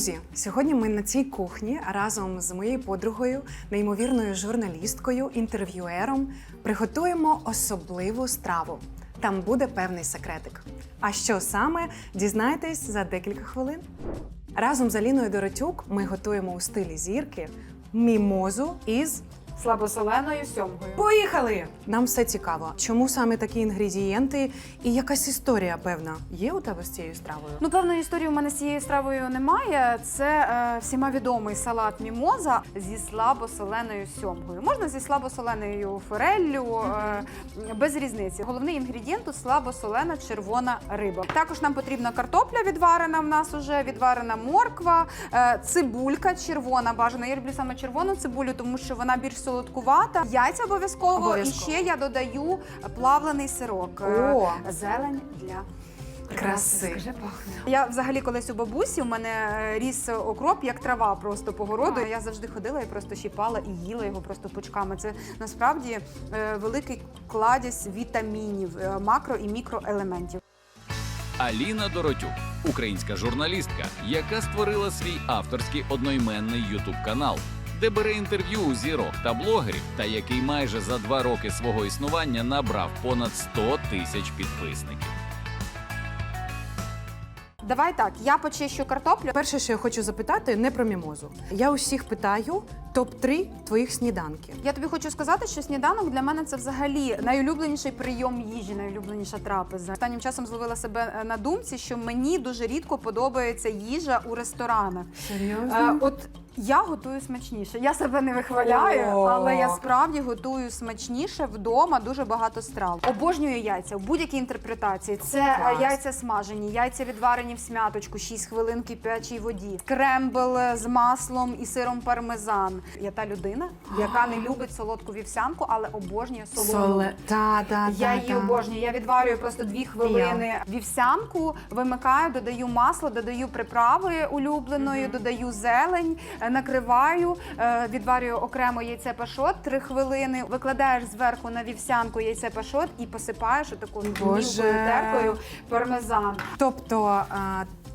Друзі, сьогодні ми на цій кухні разом з моєю подругою, неймовірною журналісткою, інтерв'юером приготуємо особливу страву. Там буде певний секретик. А що саме дізнаєтесь за декілька хвилин? Разом з Аліною Доротюк ми готуємо у стилі зірки мімозу із слабосоленою сьомкою. Поїхали! Нам все цікаво. Чому саме такі інгредієнти і якась історія, певна, є у тебе з цією стравою? Ну, певної історії у мене з цією стравою немає. Це е, всіма відомий салат мімоза зі слабосоленою сьомкою. Можна зі слабосоленою фореллю, е, без різниці. Головний інгредієнт слабосолена червона риба. Також нам потрібна картопля відварена в нас уже, відварена морква, е, цибулька червона. Бажана. Я люблю саме червону цибулю, тому що вона більш солодкувата. Яйця обов'язково. Обов'язково. І ще я додаю плавлений сирок. Е, О! Зелень для Краси. Скажи, пахне. Я взагалі колись у бабусі у мене е, ріс окроп як трава просто по городу. Я завжди ходила і просто щіпала і їла його просто пучками. Це насправді е, великий кладязь вітамінів, е, макро і мікроелементів. Аліна Доротюк, українська журналістка, яка створила свій авторський одноіменний ютуб канал, де бере інтерв'ю у зірок та блогерів, та який майже за два роки свого існування набрав понад 100 тисяч підписників. Давай так, я почищу картоплю. Перше, що я хочу запитати, не про мімозу. Я усіх питаю топ-3 твоїх сніданків. Я тобі хочу сказати, що сніданок для мене це взагалі найулюбленіший прийом їжі, найулюбленіша трапеза. Останнім часом зловила себе е, на думці, що мені дуже рідко подобається їжа у ресторанах. Е, от я готую смачніше. Я себе не вихваляю, О. але я справді готую смачніше вдома дуже багато страв. Обожнюю яйця в будь-якій інтерпретації. Це е, Клас. яйця смажені, яйця відварені в смяточку, 6 хвилин кип'ячій воді, крембл е, з маслом і сиром пармезан. Я та людина, яка не любить солодку вівсянку, але обожнює солону. Соле. Та, та, Я її обожнюю. Я відварюю просто дві хвилини вівсянку, вимикаю, додаю масло, додаю приправи улюбленої, додаю зелень, е, накриваю, е, відварюю окремо яйце пашот три хвилини, викладаєш зверху на вівсянку яйце пашот і посипаєш отаку мілкою теркою пармезан. Тобто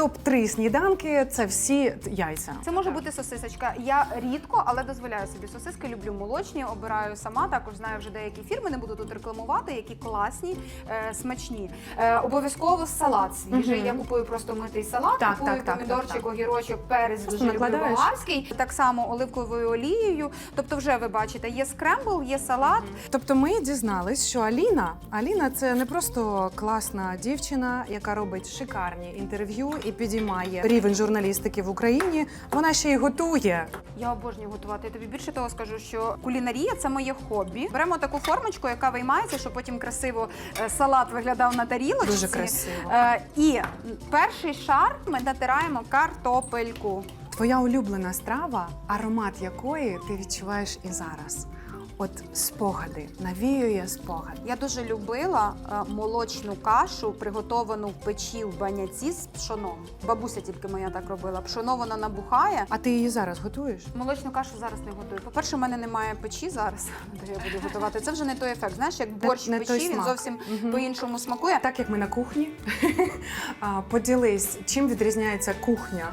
а, топ-3 сніданки це всі яйця. Це може бути сосисочка. Я рідко, але дозволяю собі сосиски. Люблю молочні, обираю сама. Також знаю вже деякі фірми, не буду тут рекламувати, які класні, е, смачні. Е, обов'язково салат свіжий. Мгм. Я купую просто митий салат, Так, купую так, так, помідорчик, так, так. огірочок, перець Просто дуже люблю накладаєш. болгарський. Так само оливковою олією. Тобто, вже ви бачите, є скрембл, є салат. Тобто ми дізнались, що Аліна Аліна це не просто класна дівчина, яка робить шикарні інтерв'ю і підіймає рівень журналістики в Україні. Вона ще й готує. Я обожнюю готувати. Я тобі більше того скажу, що кулінарія це моє хобі. Беремо таку формочку, яка виймається, щоб потім красиво е, салат виглядав на тарілочці. Дуже красиво. Е, і перший шар ми натираємо картопельку. Твоя улюблена страва, аромат якої ти відчуваєш і зараз. От спогади, навіює спогад. Я дуже любила е, молочну кашу, приготовану в печі в баняці з пшоном. Бабуся тільки моя так робила. Пшоно воно набухає. А ти її зараз готуєш? Молочну кашу зараз не готую. По-перше, у мене немає печі зараз, де я буду готувати. Це вже не той ефект. Знаєш, як борщ не в той печі, він смак. зовсім Мгм. по-іншому смакує. Так як ми на кухні, а, поділись, чим відрізняється кухня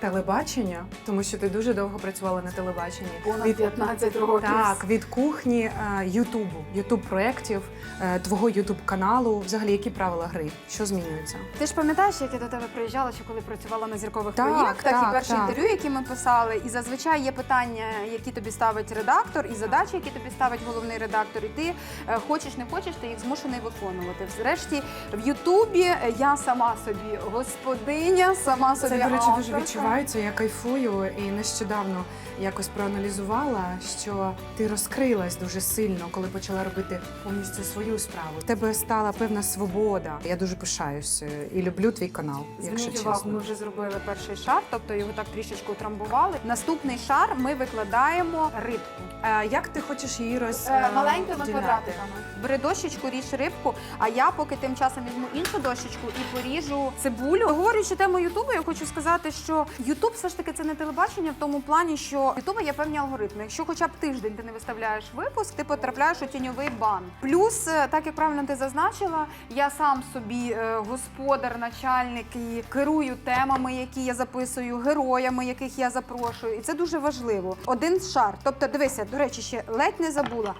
телебачення, тому що ти дуже довго працювала на телебаченні. Понад 15 років. Так, від кухні е, Ютубу, Ютуб проєктів, е, твого Ютуб каналу. Взагалі, які правила гри? Що змінюється? Ти ж пам'ятаєш, як я до тебе приїжджала, ще коли працювала на зіркових Так, проєктах, так, і перші так. інтерв'ю, які ми писали, і зазвичай є питання, які тобі ставить редактор, і задачі, які тобі ставить головний редактор. І ти е, хочеш, не хочеш, ти їх змушений виконувати. Зрешті в Ютубі я сама собі господиня, сама собі Це, до речі, дуже авторка. Відчувається. Я кайфую і нещодавно якось проаналізувала, що ти розкрилась дуже сильно, коли почала робити повністю свою справу. В тебе стала певна свобода. Я дуже пишаюсь е, і люблю твій канал, якщо увагу, чесно. ми вже зробили перший шар, тобто його так трішечки утрамбували. Наступний шар ми викладаємо рибку. Е, Як ти хочеш її роз Е, е, маленькими квадратиками. Бери дощечку, ріж рибку, а я поки тим часом візьму іншу дощечку і поріжу цибулю. Говорячи тему Ютубу, я хочу сказати, що Ютуб все ж таки це не телебачення в тому плані, що Ютуба є певні алгоритми. Якщо хоча б тиждень ти не виставляєш випуск, ти потрапляєш у тіньовий бан. Плюс, е, так як правильно ти зазначила, я сам собі е, господар, начальник і керую темами, які я записую, героями, яких я запрошую. І це дуже важливо. Один шар. Тобто, дивися, до речі, ще ледь не забула.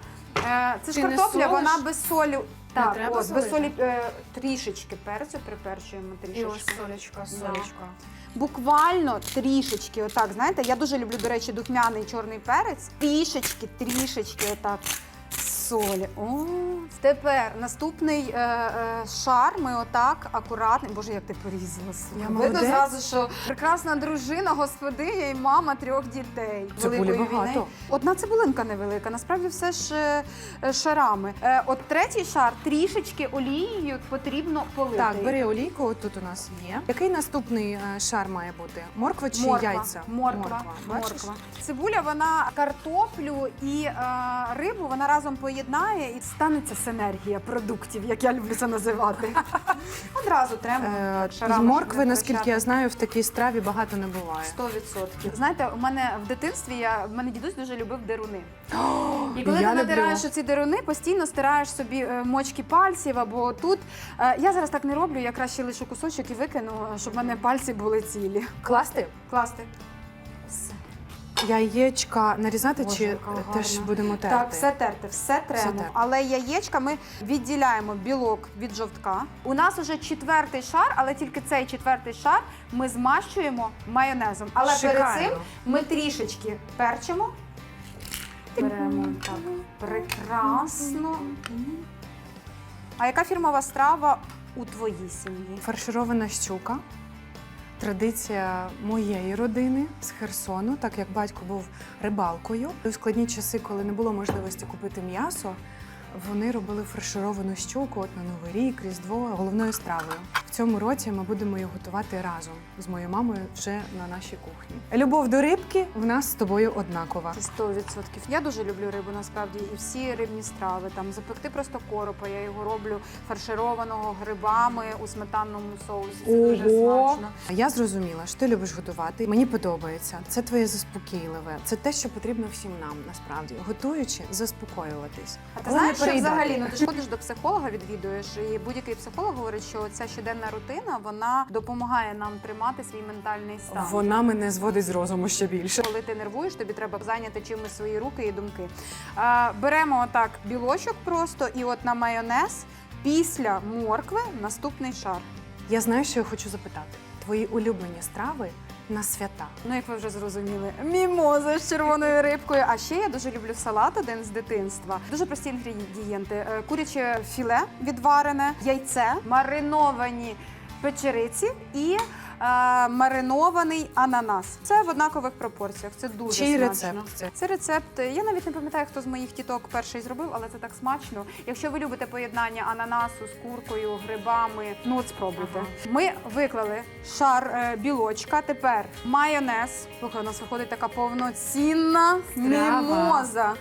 Е, Це ж Ти картопля, вона без солі. Так, треба от, солити? солі е, трішечки перцю приперчуємо І трішечки. ось солечка, солечка. Буквально трішечки, отак, знаєте, я дуже люблю, до речі, духмяний чорний перець. Трішечки, трішечки, отак. Солі. О, тепер наступний е, е, шар. Ми отак акуратно. Боже, як ти порізала слухай. Я Видно молодець. зразу, що прекрасна дружина, господиня і мама трьох дітей. Цибулі Великої багато. війни. Одна цибулинка невелика, насправді все ж е, е, шарами. Е, от третій шар трішечки олією потрібно полити. Так, бери олійку, от тут у нас є. Який наступний е, шар має бути? Морква чи морква, яйця? Морква, Бачиш? морква. Цибуля, вона картоплю і е, рибу вона разом поєднає і станеться синергія продуктів, як я люблю це називати. Одразу треба. Е, моркви, щоб не наскільки втрачати. я знаю, в такій страві багато не буває. 100%. Знаєте, у мене в дитинстві я в мене дідусь дуже любив деруни. І коли я ти натираєш люблю. ці деруни, постійно стираєш собі е, мочки пальців або тут. Е, Я зараз так не роблю, я краще лишу кусочок і викину, щоб в мене пальці були цілі. Класти? Класти. Яєчка нарізати Боже, чи яка теж будемо терти? Так, все терти, все тремо. терти. Але яєчка ми відділяємо білок від жовтка. У нас уже четвертий шар, але тільки цей четвертий шар ми змащуємо майонезом. Але перед цим ми трішечки перчимо. Беремо так прекрасно. А яка фірмова страва у твоїй сім'ї? Фарширована щука. Традиція моєї родини з Херсону, так як батько був рибалкою. У складні часи, коли не було можливості купити м'ясо, вони робили фаршировану щуку от на Новий рік, Різдво головною стравою. В цьому році ми будемо її готувати разом з моєю мамою вже на нашій кухні. Любов до рибки в нас з тобою однакова. Це 100%. Я дуже люблю рибу насправді і всі рибні страви. Там запекти просто коропа. Я його роблю фаршированого грибами у сметанному соусі. Це дуже смачно. Я зрозуміла, що ти любиш готувати. Мені подобається. Це твоє заспокійливе. Це те, що потрібно всім нам насправді. Готуючи, заспокоюватись. А ти знаєш, не що взагалі ну ти ж ходиш до психолога, відвідуєш, і будь-який психолог говорить, що ця щоденна рутина вона допомагає нам тримати свій ментальний стан. Вона мене зводить з розуму ще більше. Коли ти нервуєш, тобі треба зайняти чимось свої руки і думки. А, беремо отак білочок просто і от на майонез після моркви наступний шар. Я знаю, що я хочу запитати. Твої улюблені страви на свята. Ну, як ви вже зрозуміли, мімоза з червоною рибкою. А ще я дуже люблю салат один з дитинства. Дуже прості інгредієнти: Е, куряче філе відварене, яйце, мариновані печериці і е, маринований ананас. Це в однакових пропорціях. Це дуже Чий смачно. рецепт це? Це рецепт. Я навіть не пам'ятаю, хто з моїх тіток перший зробив, але це так смачно. Якщо ви любите поєднання ананасу з куркою, грибами, ну от спробуйте. Ага. Ми виклали шар е, білочка. Тепер майонез. Слухай, у нас виходить така повноцінна Страва. мімоза.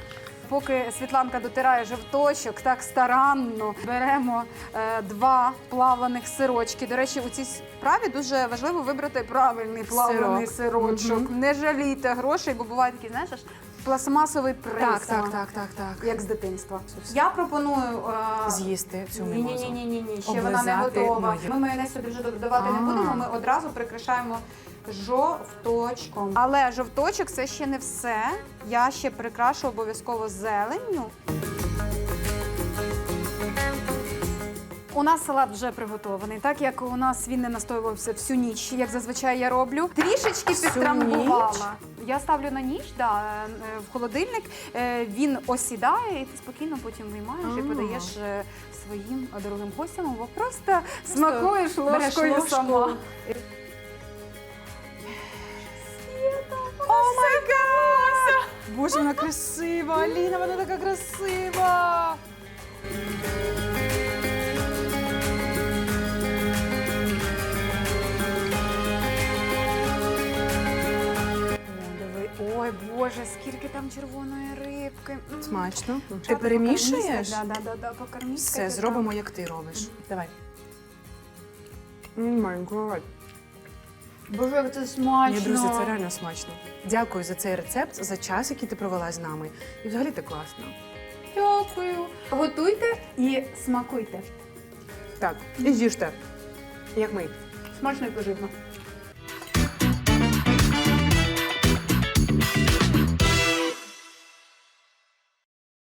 Поки Світланка дотирає жовточок, так старанно беремо е, два плаваних сирочки. До речі, у цій справі дуже важливо вибрати правильний плавлений сирочок. Мгм. Не жалійте грошей, бо буває такі, знаєш, аж пластмасовий присмак. Так, так, так, так, так. Як з дитинства. Я пропоную е, З'їсти цю ні, ні, мімозу. ні, ні, ні, ні. Ще вона не Облизати готова. мою. Ми майонез сюди вже додавати не А. будемо. Ми одразу прикрашаємо жовточком. Але жовточок це ще не все. Я ще прикрашу обов'язково зеленню. У нас салат вже приготований, так як у нас він не настоювався всю ніч, як зазвичай я роблю. Трішечки Всю підтрамбувала. Я ставлю на ніч, да, е, в холодильник. Е, Він осідає, і ти спокійно потім виймаєш і подаєш е, своїм дорогим гостям, або просто, смакуєш ложкою ложку. сама. Красива! Аліна, вона така красива! Ой, Боже, скільки там червоної рибки. М. Смачно. Ти перемішуєш? Да, да, да, да, Все, ти зробимо, як ти робиш. Давай. О май гад. Боже, як це смачно. Ні, друзі, це реально смачно. Дякую за цей рецепт, за час, який ти провела з нами. І взагалі ти класно. Дякую. Готуйте і смакуйте. Так, і з'їжте. Як ми. Смачно і поживно.